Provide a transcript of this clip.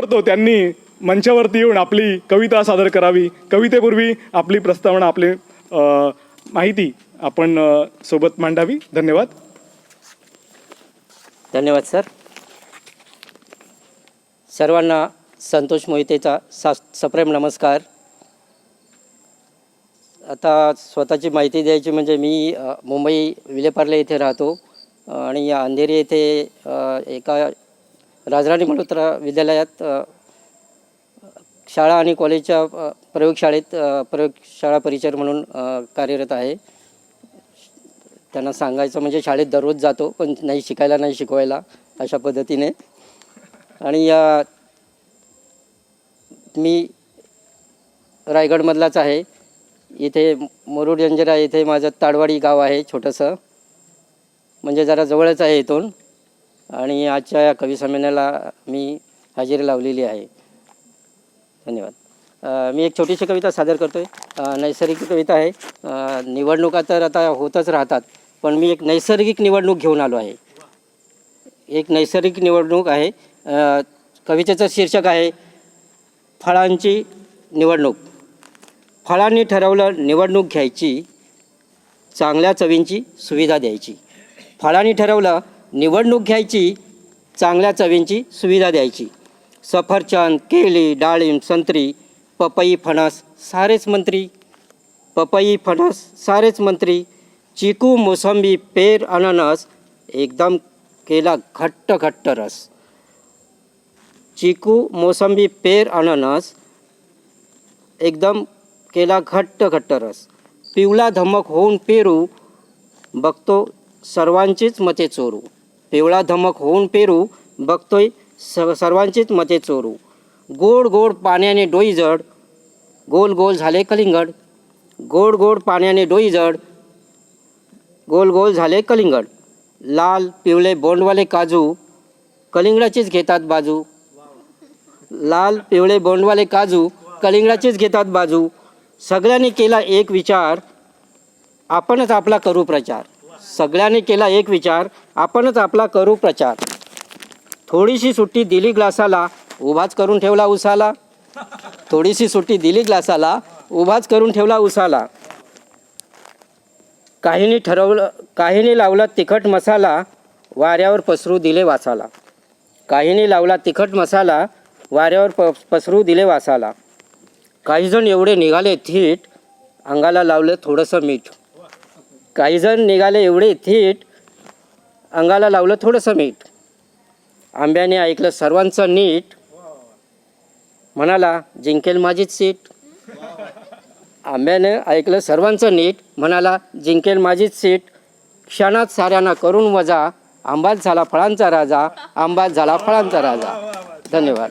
करतो त्यांनी मंचावरती येऊन आपली कविता सादर करावी. कवितेपूर्वी आपली प्रस्तावना आपली माहिती आपण सोबत मांडावी. धन्यवाद. धन्यवाद सर. सर्वांना संतोष मोहितेचा सा सप्रेम नमस्कार. आता स्वतःची माहिती द्यायची म्हणजे मी मुंबई विलेपार्ले येथे राहतो. आणि या अंधेरी येथे एका राजराणी मल्होत्रा विद्यालयात शाळा आणि कॉलेजच्या प्रयोगशाळेत प्रयोगशाळा परिचर म्हणून कार्यरत आहे. त्यांना सांगायचं म्हणजे शाळेत दररोज जातो पण नाही शिकायला नाही शिकवायला अशा पद्धतीने. आणि या मी रायगडमधलाच आहे. इथे मुरुड जंजिरा येथे माझं ताडवाडी गाव आहे छोटंसं. म्हणजे जरा जवळच आहे इथून. आणि आजच्या या कवी संमेलनाला मी हजेरी लावलेली आहे. धन्यवाद. मी एक छोटीशी कविता सादर करतो आहे नैसर्गिक कविता आहे. निवडणुका तर आता होतच राहतात पण मी एक नैसर्गिक निवडणूक घेऊन आलो आहे. एक नैसर्गिक निवडणूक आहे. कवितेचं शीर्षक आहे फळांची निवडणूक. फळांनी ठरवलं निवडणूक घ्यायची चांगल्या चवींची सुविधा द्यायची. फळांनी ठरवलं निवडणूक घ्यायची चांगल्या चवींची सुविधा द्यायची. सफरचंद केळी डाळिंब संत्री पपई फणस सारेच मंत्री. पपई फणस सारेच मंत्री. चिकू मोसंबी पेर अननस एकदम केला घट्ट घट्ट रस. चिकू मोसंबी पेर अननस एकदम केला घट्ट घट्ट रस. पिवला धमक होऊन पेरू बघतो सर्वांचीच मते चोरू. पिवळा धमक होऊन पेरू बघतोय स सर्वांचीच मते चोरू. गोड गोड पाण्याने डोई जड गोल गोल झाले कलिंगड. गोड गोड पाण्याने डोई जड गोल गोल झाले कलिंगड. लाल पिवळे बोंडवाले काजू कलिंगडाचीच घेतात बाजू. लाल पिवळे बोंडवाले काजू कलिंगडाचीच घेतात बाजू. सगळ्यांनी केला एक विचार आपणच आपला करू प्रचार. सगळ्यांनी केला एक विचार आपणच आपला करू प्रचार. थोडीशी सुट्टी दिली ग्लासाला उभाच करून ठेवला उसाला. थोडीशी सुट्टी दिली ग्लासाला उभाच करून ठेवला उसाला. काहींनी ठरवलं काहींनी लावला तिखट मसाला वाऱ्यावर पसरू दिले वासाला. काहींनी लावला तिखट मसाला वाऱ्यावर प पसरू दिले वासाला. काहीजण एवढे निघाले थीट अंगाला लावलं थोडंसं मीठ. काहीजण निघाले एवढे थीट अंगाला लावलं थोडंसं मीठ. आंब्याने ऐकलं सर्वांचं नीट. म्हणाला जिंकेल माझीच सीट. आंब्याने ऐकलं सर्वांचं नीट. म्हणाला जिंकेल माझीच सीट. क्षणात साऱ्यांना करून वजा. आंबाच झाला फळांचा राजा. आंबाच झाला फळांचा राजा. धन्यवाद.